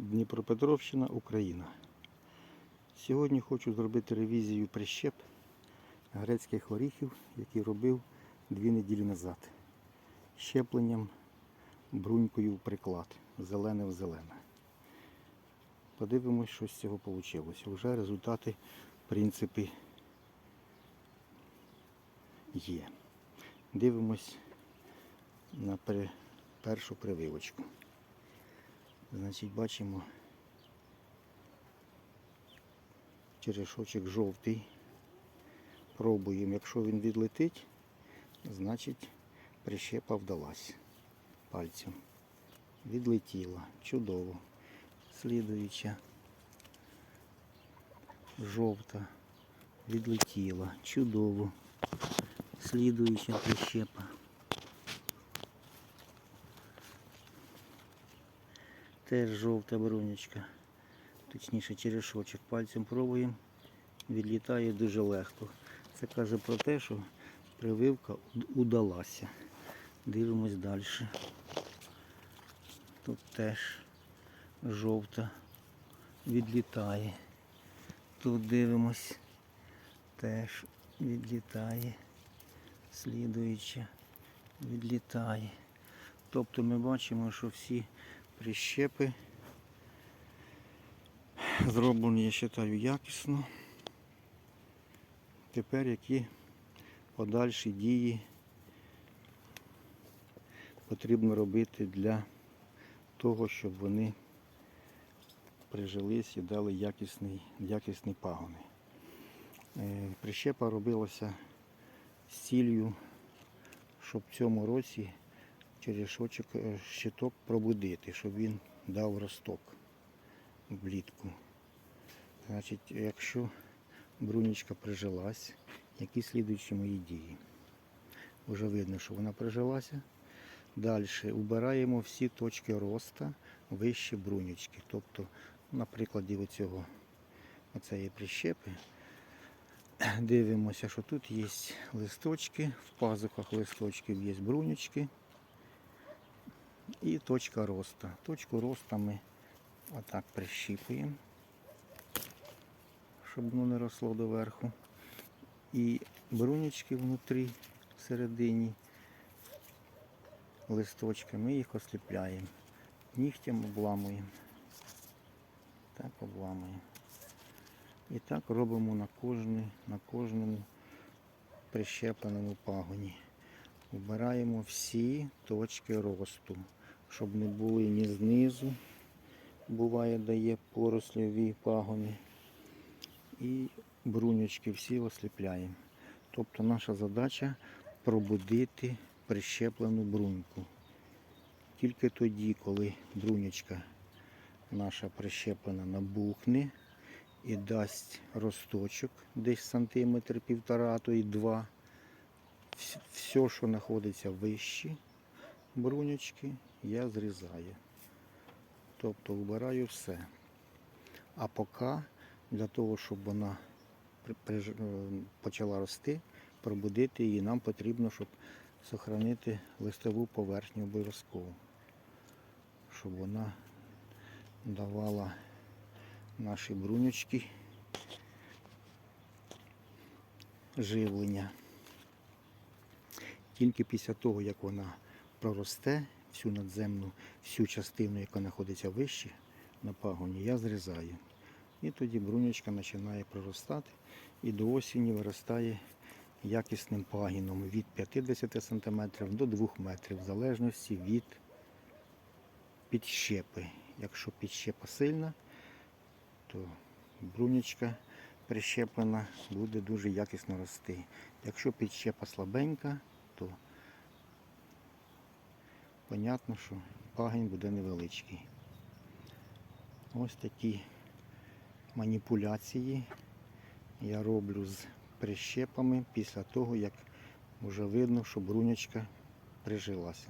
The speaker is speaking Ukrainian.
Дніпропетровщина, Україна. Сьогодні хочу зробити ревізію прищеп грецьких горіхів, які робив дві неділі назад. Щепленням брунькою в приклад, зелене в зелене. Подивимось, що з цього вийшло. Вже результати, в принципі, є. Дивимось на першу прививочку. Значить, бачимо черешочок жовтий. Пробуємо. Якщо він відлетить, значить прищепа вдалась пальцем. Відлетіла. Чудово. Слідуюча. Жовта. Відлетіла. Чудово. Слідуюча прищепа. Теж жовта бронечка. Точніше черешочок. Пальцем пробуємо. Відлітає дуже легко. Це каже про те, що прививка удалася. Дивимось далі. Тут теж жовта відлітає. Тут дивимось. Теж відлітає. Слідуюча відлітає. Тобто ми бачимо, що всі прищепи зроблені, я вважаю, якісно. Тепер які подальші дії потрібно робити для того, щоб вони прижились і дали якісний, якісні пагони. Е, Прищепа робилася з ціллю, щоб в цьому році черешочок е, щиток пробудити, щоб він дав росток влітку. Значить, якщо брунічка прижилась, які слідуючі мої дії? Вже видно, що вона прижилася. Далі убираємо всі точки росту вище брунічки. Тобто, на прикладі оцього, оцеї прищепи, дивимося, що тут є листочки, в пазухах листочків є брунючки і точка росту. Точку росту ми отак прищіпуємо, щоб воно не росло доверху. І брунючки внутрі, всередині листочки, ми їх осліпляємо. Нігтям обламуємо. Так обламуємо. І так робимо на, кожний, на кожному прищепленому пагоні. Вбираємо всі точки росту, щоб не були ні знизу, буває, дає поросліві пагони. І брунючки всі осліпляємо. Тобто наша задача пробудити прищеплену бруньку. Тільки тоді, коли брунячка наша прищеплена набухне і дасть росточок десь сантиметр півтора, то і два. Вс- Все, що знаходиться вище брунячки, я зрізаю. Тобто вбираю все. А поки для того, щоб вона е, почала рости, пробудити її, нам потрібно, щоб сохранити листову поверхню обов'язково, щоб вона давала наші брунючки живлення. Тільки після того, як вона проросте всю надземну, всю частину, яка знаходиться вище на пагоні, я зрізаю. І тоді брунячка починає проростати і до осені виростає якісним пагіном від 50 см до 2 метрів, в залежності від підщепи. Якщо підщепа сильна, то брунячка прищеплена буде дуже якісно рости. Якщо підщепа слабенька, то понятно, що пагінь буде невеличкий. Ось такі маніпуляції я роблю з прищепами після того, як вже видно, що брунячка прижилася.